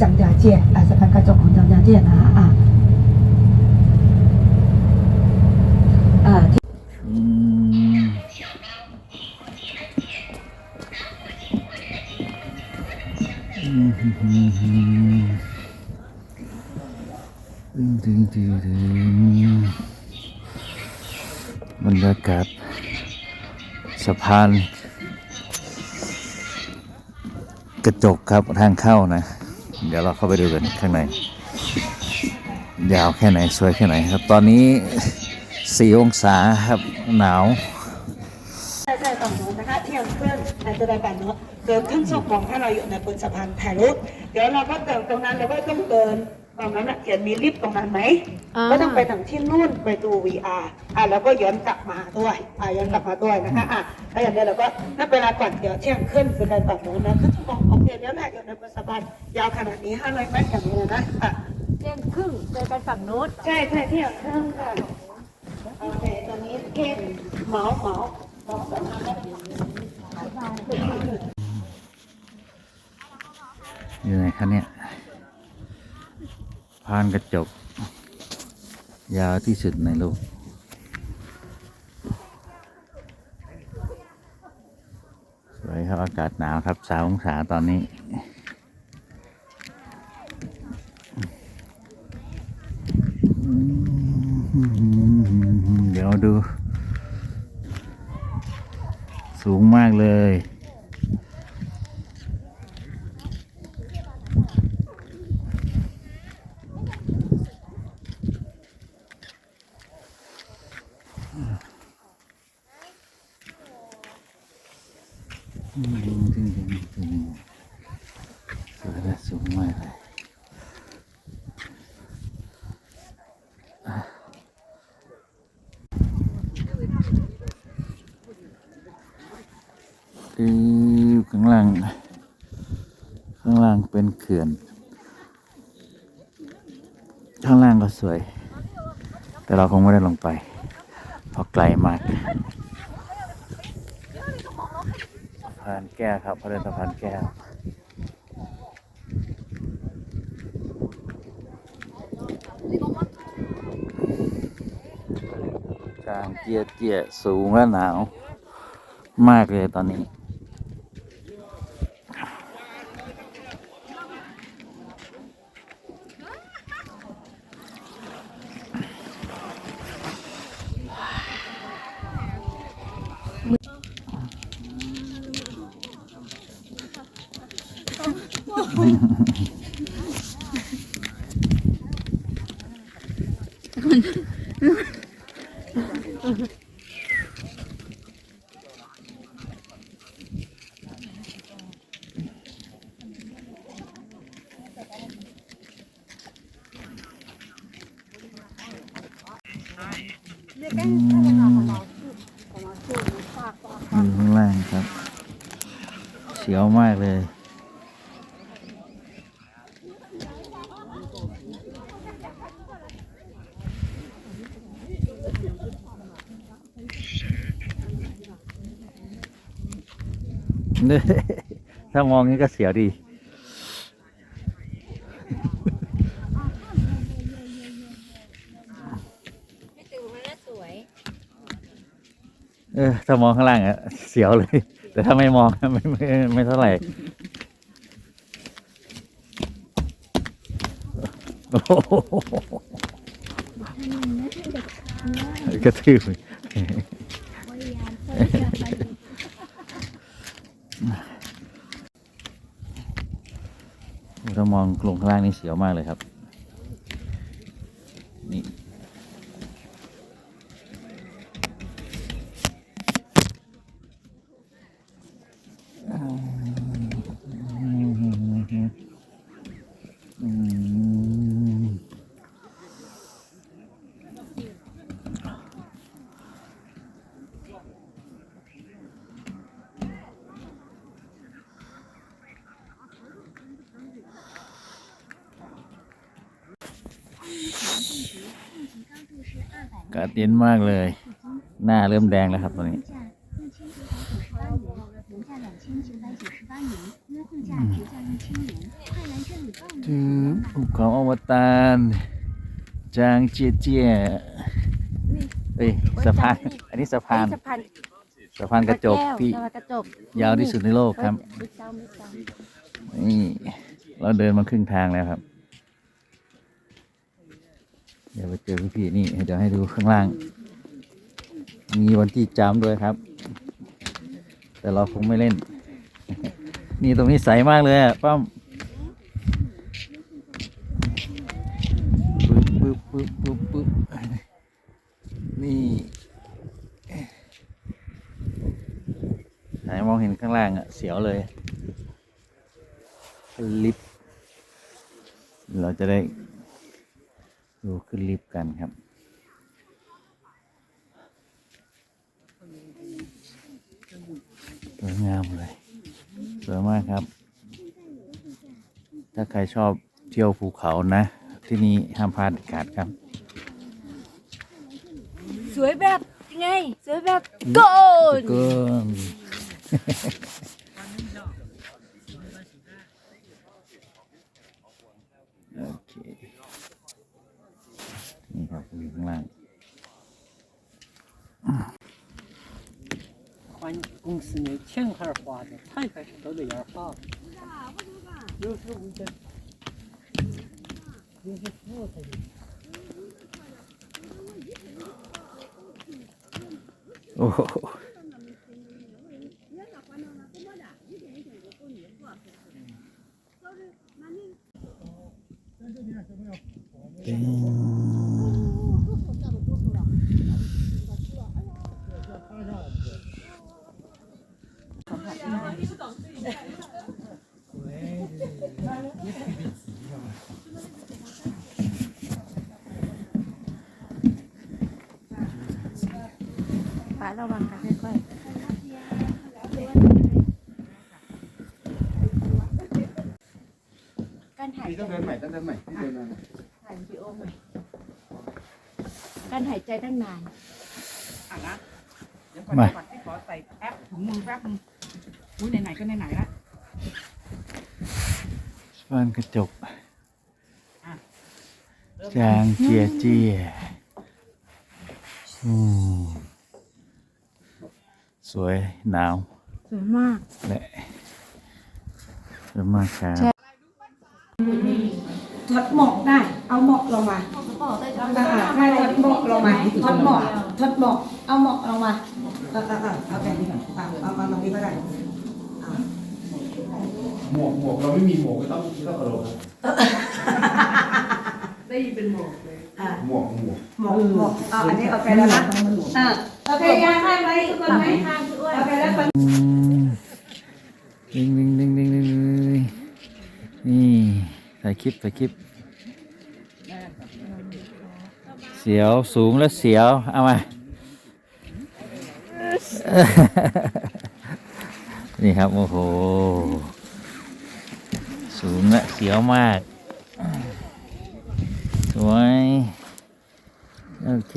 蒋家界อ่าสะพานกระจกของ蒋家界นะคะอ่าอ่าที่ อืมอืมฮึ่มฮึ่มฮึ่มดึงดึงดึงดึงบรรยากาศสะพาน กระจกครับทางเข้านะ เดี๋ยวเราเข้าไปดูกันข้างใน ยาวแค่ไหนสวยแค่ไหนครับ ตอนนี้สี่องศาครับหนาวใช่ใช่ฝั่งโน้นนะคะเที่ยงครึ่งอาจจะได้แบบโน้นเกินขึ้นสุกของถ้าเราอยู่ในบนสะพานถ่ายรูปเดี๋ยวเราก็เติมตรงนั้นแล้วก็ต้องเดิน ตรงนั้นน่ะเขียนมีลิฟต์ตรงนั้นไหมอ่า ก็ต้องไปทางที่นู่นไปดู VR อะแล้วก็ย้อนกลับมาด้วยอะย้อนกลับมาด้วยนะคะอะแล้วอย่างนี้เราก็นับเวลาก่อนเดี๋ยวเที่ยงขึ้นคือการฝั่งโน้นนะขึ้นชั่วโมงโอเคเดี๋ยวแหละอยู่ในบนสะพานยาวขนาดนี้500เมตรอย่างนี้เลยนะอะเที่ยงครึ่งเจอกันฝั่งนู้นใช่ใช่เที่ยงครึ่งค่ะโอเคตอนนี้เค้กเหมาเหมาเหมาสองพันแล้วอยู่ไหนคะเนี่ย พานกระจก ยาวที่สุดในโลก สวยครับ อากาศหนาวครับสาองศาตอนนี้ เดี๋ยวดู สูงมากเลย จริงจริงจริงสวยและสูงมากเลยข้างล่าง ข้างล่างเป็นเขื่อน ข้างล่างก็สวย แต่เราคงไม่ได้ลงไป เพราะไกลมาก สะ พานแก้วครับพระเดินสะพานแก้วจางเกียเกียสูงและหนาว มากเลยตอนนี้ อยู่ข้างล่างครับ เสียวมากเลย ถ้ามองนี้ก็เสียวดี ไม่ตื่นมันน่าสวย เออถ้ามองข้างล่างอะเสียวเลย แต่ถ้าไม่มองไม่ไม่ไม่เท่าไหร่โอ้โหกระทืบถ้า มองลงข้างล่างนี่เสียวมากเลยครับ กาดเย็นมากเลย หน้าเริ่มแดงแล้วครับตอนนี้ถึงภูเขาอวตารจางเจียเจียเอ้ยสะพานอันนี้สะพานสะพานสะพานกระจกที่ยาวที่สุดในโลกครับนี่เราเดินมาครึ่งทางแล้วครับ เดี๋ยวไปเจอพี่ๆนี่เดี๋ยวให้ดูข้างล่าง มีวันที่จำด้วยครับ แต่เราคงไม่เล่น นี่ตรงนี้ใสมากเลยป้อมปึ๊บปึ๊บปึ๊บปึ๊บปึ๊บนี่ไหนมองเห็นข้างล่างอะเสียวเลยลิฟเราจะได้ ดูขึ้นลิฟต์กันครับ สวยงามเลย สวยมากครับ ถ้าใครชอบเที่ยวภูเขานะ ที่นี่ห้ามพลาดเด็ดขาดครับ สวยแบบยังไง สวยแบบโกนเกิน 公司的钱还是花的，太开始都这样哈。六十五块，六十五块。哦。等 ป้าระวังกันค่อยๆการหายใจต้องเดินใหม่ต้องเดินใหม่ที่เดินมาถ่ายวิดีโอใหม่การหายใจตั้งนานอะนะเดี๋ยวก่อนมาเดี๋ยวก่อนที่ขอใส่แอปถุงมือแป๊บนึงอุ้ยไหนๆก็ไหนๆละ บ้านกระจกเริ่มจางเจียเจียอืมสวยหนาว สวยมากและสวยมากครับถอดหมอกได้ เอาหมอกลงมาอ่าๆให้ถอดหมอกลงมาถอดหมอกถอดหมอกเอาหมอกลงมาเออเออเออเอาแบบนี้ก่อนอะเอาเอาตรงนี้ก็ได้อะ หมวกหมวกเราไม่มีหมวกก็ต้องต้องกระโดดครับได้ยินเป็นหมอกเลย อะหมวกหมวกหมอกหมอกอะอันนี้โอเคแล้วนะอะโอเคยังให้ไหมทุกคนไหมโอเคแล้วคนอืมดึงดึงดึงดึงดึงดึงนี่ถ่ายคลิปถ่ายคลิป เสียวสูงและเสียว เอามา นี่ครับ โอ้โห สูงและเสียวมาก สวย โอเค